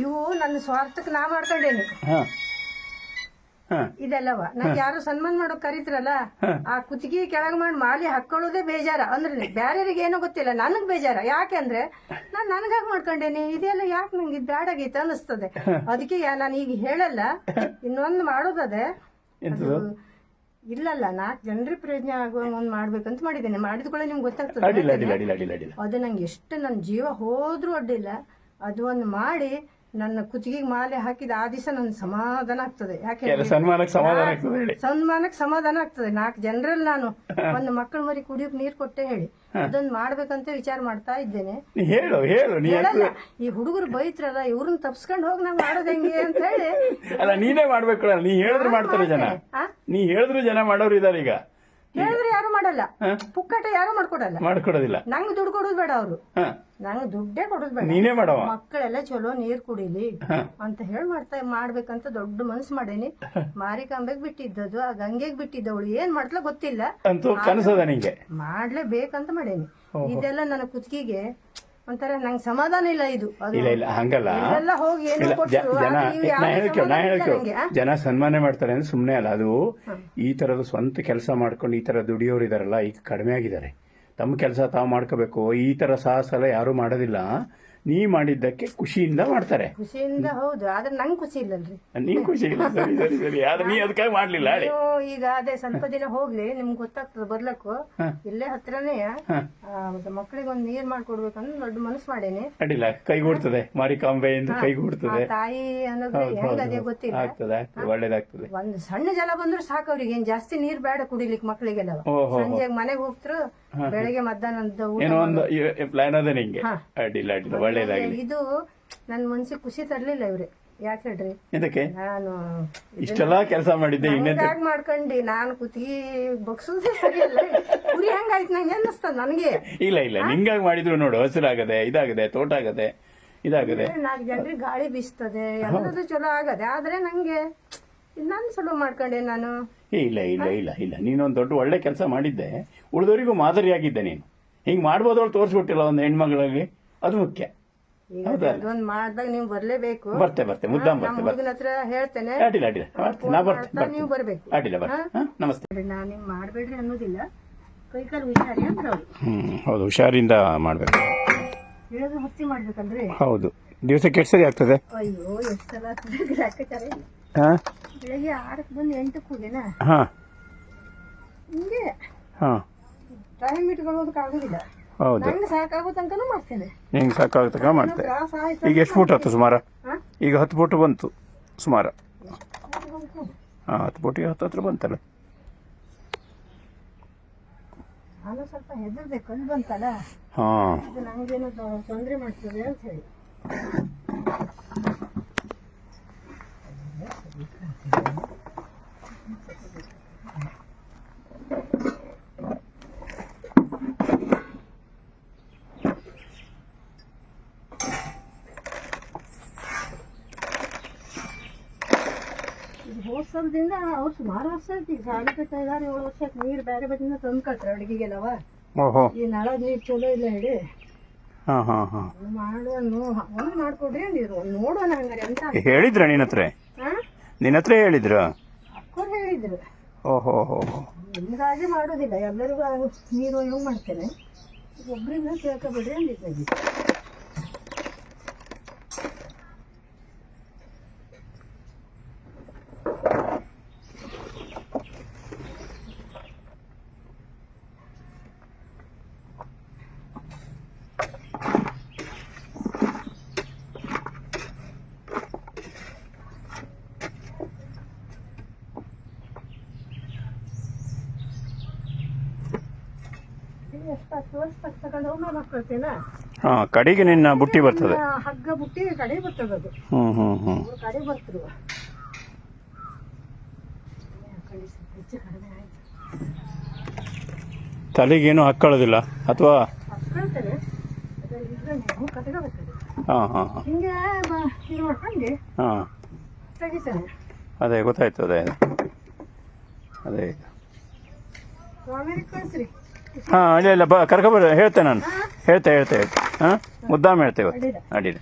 ಇವು ನನ್ನ ಸ್ವಾರ್ಥಕ್ಕೆ ನಾ ಮಾಡ್ಕೊಂಡೇನಿ? ಇದೆಲ್ಲವ? ನಂಗೆ ಯಾರು ಸನ್ಮಾನ ಮಾಡೋ ಕರೀತ್ರಲ್ಲ ಆ ಕುತ್ತಿಗೆ ಕೆಳಗ್ ಮಾಡಿ ಮಾಲಿ ಹಾಕೊಳ್ಳೋದೇ ಬೇಜಾರ. ಅಂದ್ರೆ ಬ್ಯಾರ್ಯರಿಗೆ ಏನೋ ಗೊತ್ತಿಲ್ಲ ನನಗ್ ಬೇಜಾರ. ಯಾಕೆಂದ್ರೆ ನಾನ್ ನನ್ಗಾಗ್ ಮಾಡ್ಕೊಂಡೇನಿ. ಇದೆಲ್ಲ ಯಾಕೆ ನಂಗೆ ಬ್ಯಾಡಾಗೈತೆ ಅನಿಸ್ತದೆ ಅದಕ್ಕೆ ನಾನು ಈಗ ಹೇಳಲ್ಲ. ಇನ್ನೊಂದು ಮಾಡೋದದೆ. ಇಲ್ಲಲ್ಲ ನಾಲ್ಕು ಜನರಿಗೆ ಪ್ರಯೋಜನ ಆಗುವ ಒಂದ್ ಮಾಡ್ಬೇಕಂತ ಮಾಡಿದ್ದೇನೆ. ಮಾಡಿದ ಕೂಡ ನಿಮ್ಗೆ ಗೊತ್ತಾಗ್ತದೆ. ಅದು ನಂಗೆ ಎಷ್ಟು ನನ್ನ ಜೀವ ಹೋದ್ರೂ ಅಡ್ಡಿಲ್ಲ. ಅದು ಒಂದು ಮಾಡಿ ನನ್ನ ಕುತ್ತಿಗೆಗೆ ಮಾಲೆ ಹಾಕಿದ ಆ ದಿವಸ ನನ್ನ ಸಮಾಧಾನ ಆಗ್ತದೆ. ಯಾಕೆ ಸನ್ಮಾನಕ್ಕೆ ಸಮಾಧಾನ ಆಗ್ತದೆ ಹೇಳಿ. ಸನ್ಮಾನಕ್ಕೆ ಸಮಾಧಾನ ಆಗ್ತದೆ. ನಾಲ್ಕು ಜನರಲ್ಲಿ ನಾನು ಒಂದು ಮಕ್ಕಳ ಮರಿ ಕುಡಿಯೋಕ್ ನೀರ್ ಕೊಟ್ಟೆ ಹೇಳಿ. ಅದೊಂದು ಮಾಡ್ಬೇಕಂತ ವಿಚಾರ ಮಾಡ್ತಾ ಇದ್ದೇನೆ. ಹೇಳು ಹೇಳು ಹೇಳಲ್ಲ ಈ ಹುಡುಗರು ಬೈತ್ರಲ್ಲ ಇವ್ರನ್ನ ತಪ್ಸ್ಕೊಂಡು ಹೋಗಿ ನಾವು ಮಾಡೋದ್ ಹೆಂಗೆ ಅಂತ ಹೇಳಿ. ಅಲ್ಲ ನೀನೇ ಮಾಡ್ಬೇಕು. ನೀ ಹೇಳಿದ್ರೆ ಮಾಡ್ತಾರೆ ಜನ. ನೀ ಹೇಳಿದ್ರು ಜನ ಮಾಡೋರು ಇದಾರೆ ಈಗ. ಹೇಳಿದ್ರೆ ಯಾರು ಮಾಡಲ್ಲ. ಪುಕ್ಕಟ ಯಾರು ಮಾಡ್ಕೊಡಲ್ಲ. ಮಾಡ್ಕೊಡೋದಿಲ್ಲ. ನಂಗೆ ದುಡ್ಡು ಕೊಡೋದು ಬೇಡ ಅವರು. ನಂಗೆ ದುಡ್ಡೇ ಕೊಡೋದು ಬೇಡ. ನೀನೇ ಮಾಡವ ಮಕ್ಕಳೆಲ್ಲ ಚಲೋ ನೀರ್ ಕುಡಿಲಿ ಅಂತ ಹೇಳಿ ಮಾಡ್ತಾ ಮಾಡ್ಬೇಕಂತ ದೊಡ್ಡ ಮನಸ್ಸು ಮಾಡೇನಿ. ಮಾರಿಕಾಂಬೆಗ್ ಬಿಟ್ಟಿದ್ದದು ಆ ಗಂಗೆಗ್ ಬಿಟ್ಟಿದ್ದವಳು ಏನ್ ಮಾಡ್ಲಾ ಗೊತ್ತಿಲ್ಲ. ಅಂತೂ ಕನಸದ ನಿಂಗೆ. ಮಾಡ್ಲೇಬೇಕಂತ ಮಾಡೇನಿ. ಇದೆಲ್ಲ ನನ್ನ ಕುತ್ತಿಗೆಗೆ ಒಂಥರ ನಂಗೆ ಸಮಾಧಾನ ಇಲ್ಲ ಇದು. ಅದು ಇಲ್ಲ ಇಲ್ಲ ಹಂಗಲ್ಲ. ಎಲ್ಲ ಹೋಗಿ ಏನೋ ಇಲ್ಲ, ಜ- ಜನ ಆದ್ರೆ ಇವ್ರು ನಾ ಯಾವ್ದು ಹೇಳ್ಕೇವ್ ನಾ ಸಮಾಧಾನ ಇಲ್ಲ ಹೇಳ್ಕೇವ್ ನಂಗೆ, ಜನ ಸನ್ಮಾನ ಮಾಡ್ತಾರೆ ಅಂದ್ರೆ ಸುಮ್ಮನೆ ಅಲ್ಲ ಅದು ಈ ತರದ ಸ್ವಂತ ಕೆಲಸ ಮಾಡ್ಕೊಂಡು ಈ ತರ ದುಡಿಯೋರು ಇದಾರಲ್ಲ ಈಗ ಕಡಿಮೆ ಆಗಿದ್ದಾರೆ. ತಮ್ಮ ಕೆಲಸ ತಾವು ಮಾಡ್ಕೋಬೇಕು ಈ ತರ ಸಾಹಸ ಎಲ್ಲ ಯಾರು ಮಾಡೋದಿಲ್ಲ. ನೀ ಮಾಡಿದ್ದಕ್ಕೆ ಖುಷಿಯಿಂದ ಮಾಡ್ತಾರೆ. ಖುಷಿಯಿಂದ ಹೌದು ಆದ್ರೆ ನಂಗೆ ಖುಷಿ ಇಲ್ಲಲ್ರಿ. ನೀ ಖುಷಿ ಇಲ್ಲ ಸರಿ ಸರಿ ಸರಿ. ಆದ್ರೆ ನೀ ಅದಕ್ಕಾಗಿ ಮಾಡ್ಲಿಲ್ಲ ಹೇಳಿ. ನೀವು ಈಗ ಅದೇ ಸ್ವಲ್ಪ ದಿನ ಹೋಗ್ಲಿ ನಿಮ್ಗೆ ಗೊತ್ತಾಗ್ತದೆ ಬರ್ಲಕ್ಕು. ಇಲ್ಲೇ ಹತ್ರನೇ ಮಕ್ಕಳಿಗೆ ಒಂದು ನೀರ್ ಮಾಡ್ಕೊಡ್ಬೇಕಂದ್ರೆ ದೊಡ್ಡ ಮನಸ್ಸು ಮಾಡೇನಿ. ಅಡ್ಡಿಲ್ಲ ಕೈಗೂಡ್ತದೆ ಮಾರಿಕಾಂಬೆ ಆ ಕೈಗೂಡ್ತದೆ ತಾಯಿ ಅನ್ನೋದು ಹೆಂಗ್ ಅದೇ ಗೊತ್ತಿಲ್ಲ. ಆಗ್ತದೆ ಆಗ್ತದೆ ಒಳ್ಳೇದಾಗ್ತದೆ. ಒಂದ್ ಸಣ್ಣ ಜಲ ಬಂದ್ರು ಸಾಕು ಅವ್ರಿಗೆ ಏನ್ ಜಾಸ್ತಿ ನೀರ್ ಬೇಡ ಕುಡಿಲಿಕ್ಕೆ ಮಕ್ಕಳಿಗೆಲ್ಲ ಸಂಜೆ ಮನೆಗೆ ಹೋಗ್ತರು ಬೆಳಗ್ಗೆ ಮಧ್ಯಾಹ್ನ ಊಟ ಏನೋ ಒಂದು ಪ್ಲಾನ್ ಅದ ನಿಂಗೆ. ಅಡ್ಡಿಲ್ಲ ಅಡ್ಡಿಲ್ಲ. ಒಳ್ಳೇದಾಗ್ಲಿ. ಇದು ನನ್ ಮನ್ಸಿಗೆ ಖುಷಿ ತರ್ಲಿಲ್ಲ ಇವ್ರೆ. ಯಾಕೆ ಹೇಳ್ರಿ? ಇದಕ್ಕೆ ನಾನು ಇಷ್ಟೆಲ್ಲ ಕೆಲಸ ಮಾಡಿದ್ದೆ ಹಂಗಾಗಿ ಮಾಡ್ಕೊಂಡಿ. ನಾನು ಕುತ್ತಿಗೆ ಬಗ್ಸೋದೇ ಸರಿಯಲ್ಲ ಕುರಿ ಹಂಗಾಯ್ತು ನಂಗೆ ಅನ್ನಿಸ್ತದ ನನಗೆ. ಇಲ್ಲ ಇಲ್ಲ. ನಿಂಗಾಗಿ ಮಾಡಿದ್ರು ನೋಡು ಹಸಿರಾಗದೆ ಇದಾಗದೆ ತೋಟ ಆಗದೆ ಇದಾಗದೆ. ನಾಲ್ಕು ಜನರಿಗೆ ಗಾಳಿ ಬೀಸ್ತದೆ. ಎಲ್ಲದೂ ಚಲೋ ಆಗದೆ. ಆದ್ರೆ ನಂಗೆ ನಾನು ನನ್ ಚಲೋ ಮಾಡ್ಕೊಂಡೆ ನಾನು. ಏ ಇಲ್ಲ ಇಲ್ಲ ಇಲ್ಲ ಇಲ್ಲ. ನೀನೊಂದು ದೊಡ್ಡ ಒಳ್ಳೆ ಕೆಲಸ ಮಾಡಿದ್ದೆ. ಉಳಿದವರಿಗೂ ಮಾದರಿಯಾಗಿದ್ದೆ ನೀನು. ಹಿಂಗ್ ಮಾಡ್ಬೋದವಳು ತೋರಿಸ್ಬಿಟ್ಟಿಲ್ಲ ಒಂದು ಹೆಣ್ಮಗಳಲ್ಲಿ ಅದು ಮುಖ್ಯ. ಈಗ ಅದೊಂದ್ ಮಾಡ್ದಾಗ ನೀವು ಬರ್ಲೇಬೇಕು. ಬರ್ತೆ ಬರ್ತೆ. ಮುದ್ದಾಂ ಬರ್ತೆ ಬರ್ತೆ. ಹುಡುಗನ ಹತ್ರ ಹೇಳ್ತೇನೆ. ಅಡ್ಡಿಲ್ಲ ಅಡ್ಡಿಲ್ಲ. ಬರ್ತೆ ನಾ ಬರ್ತೆ ಮಾಡ್ತಾ ನೀವು ಬರ್ತೆ ಬರ್ಬೇಕು. ಅಡ್ಡಿಲ್ಲ ಬರ್ತೆ. ಹಾ, ನಮಸ್ತೆ. ನಾನು ನಿಮ್ ಮಾಡ್ಬೇಡ್ರಿ ಅನ್ನೋದಿಲ್ಲ. ಕೈ ಕಾಲು ಹುಷಾರಿ ಅಂದ್ರೆ ಅವ್ರು ಹ್ಮ್ ಹೌದು. ಹುಷಾರಿಂದ ಮಾಡ್ಬೇಕು. ಹೇಳಿದ್ರೆ ಹೊತ್ತಿ ಮಾಡ್ಬೇಕಂದ್ರೆ ಹೌದು. ದಿವಸಕ್ಕೆ ಎಷ್ಟು ಸರಿ ಆಗ್ತದೆ? ಅಯ್ಯೋ ಎಷ್ಟು ಸಲ ಹಾ? ಬೆಳಗ್ಗೆ ಆರಕ್ಕೆ ಬಂದು ಎಂಟಕ್ಕೆ ಹೋಗಿನ ಹಾ. ಹಿಂಗೆ ಹಾ. ಟೈಮ್ ಇಟ್ಕೊಳ್ಳೋದಕ್ಕೆ ಆಗೋದಿಲ್ಲ. ಹೌದು. ನಂಗೆ ಸಾಕಾಗೋ ತನಕನೂ ಮಾಡ್ತೇನೆ. ನಿಂಗೆ ಸಾಕಾಗ್ತಕ್ಕ ಮಾಡ್ತೆ. ತ್ರಾಸ ಆಯ್ತು ಈಗ ಎಷ್ಟು ಫುಟ್ ಆಯ್ತು ಸುಮಾರ? ಹಾ? ಈಗ ಹತ್ತು ಫುಟ್ ಬಂತು ಸುಮಾರು. ಹಾಂ ಹತ್ತು ಫುಟಿಗೆ ಹತ್ತು ಹತ್ರ ಬಂತಲ್ಲ. ನಾನು ಸ್ವಲ್ಪ ಹೆದರ್ದೆ ಕಲ್ಲು ಬಂತಲ್ಲ? ಹಾಂ. ಇದು ನಂಗೇನೋ ತೊಂದರೆ ಮಾಡ್ತದೆ ಅಂತ ಹೇಳಿ. ಸಲದಿಂದ ಅವ್ರು ಸುಮಾರು ವರ್ಷ ಐತಿ ಸಾಲಿ ಕಟ್ತಾ ಇದಾರೆ ಏಳು ವರ್ಷಕ್ಕೆ ನೀರು ಬೇರೆ ಬದಿನ ತಂದು ಕಟ್ತಾರೆ ಅಡುಗೆಗೆಲ್ಲವ. ಈ ನಳದ ನೀರು ಚಲೋ ಇಲ್ಲ ಹೇಳಿ. ಮಾಡೋಣ ಮಾಡುವ ಒಂದು ಮಾಡ್ಕೊಡ್ರಿ ನೀರು ನೋಡೋಣ ಹಂಗಾರೆ ಅಂತ. ಹೇಳಿದ್ರ ನಿನ್ನ ಹತ್ರ? ನಿನ್ನ ಹತ್ರ ಹೇಳಿದ್ರು? ಹೇಳಿದ್ರು. ಓಹೋ ಹೋ ಮಾಡೋದಿಲ್ಲ. ಎಲ್ಲರಿಗೂ ನೀರು ಮಾಡ್ತೇನೆ. ಒಬ್ಬರಿಂದ ಕೇಳ್ಕೊಬೇಡ್ರಿ ಅಂದಿದ್ದೆ. ಹಾಂ ಕಡೆಗೆ ನಿನ್ನ ಬುಟ್ಟಿ ಬರ್ತದೆ. ಹಗ್ಗ ಬುಟ್ಟಿ ಕಡೆ ಬರ್ತದೆ ಅದು. ಹ್ಞೂ ಹ್ಞೂ ಹ್ಞೂ ಕಡೆ ಆಯ್ತು ತಲೆಗೇನು ಹಾಕೊಳ್ಳೋದಿಲ್ಲ ಅಥವಾ? ಹಾಂ ಅದೇ ಗೊತ್ತಾಯ್ತು ಅದೇ. ಅದೇ. ಹಾಂ ಇಲ್ಲ ಇಲ್ಲ ಬಾ ಕರ್ಕೊಬರ ಹೇಳ್ತೆ ನಾನು. ಹೇಳ್ತೆ ಹೇಳ್ತೆ ಹೇಳ್ತೆ. ಹಾಂ ಮುದ್ದಾಮ ಹೇಳ್ತೇವೆ ಅಡ್ಡಿಲ್ಲ ಅಡ್ಡಿಲ್ಲ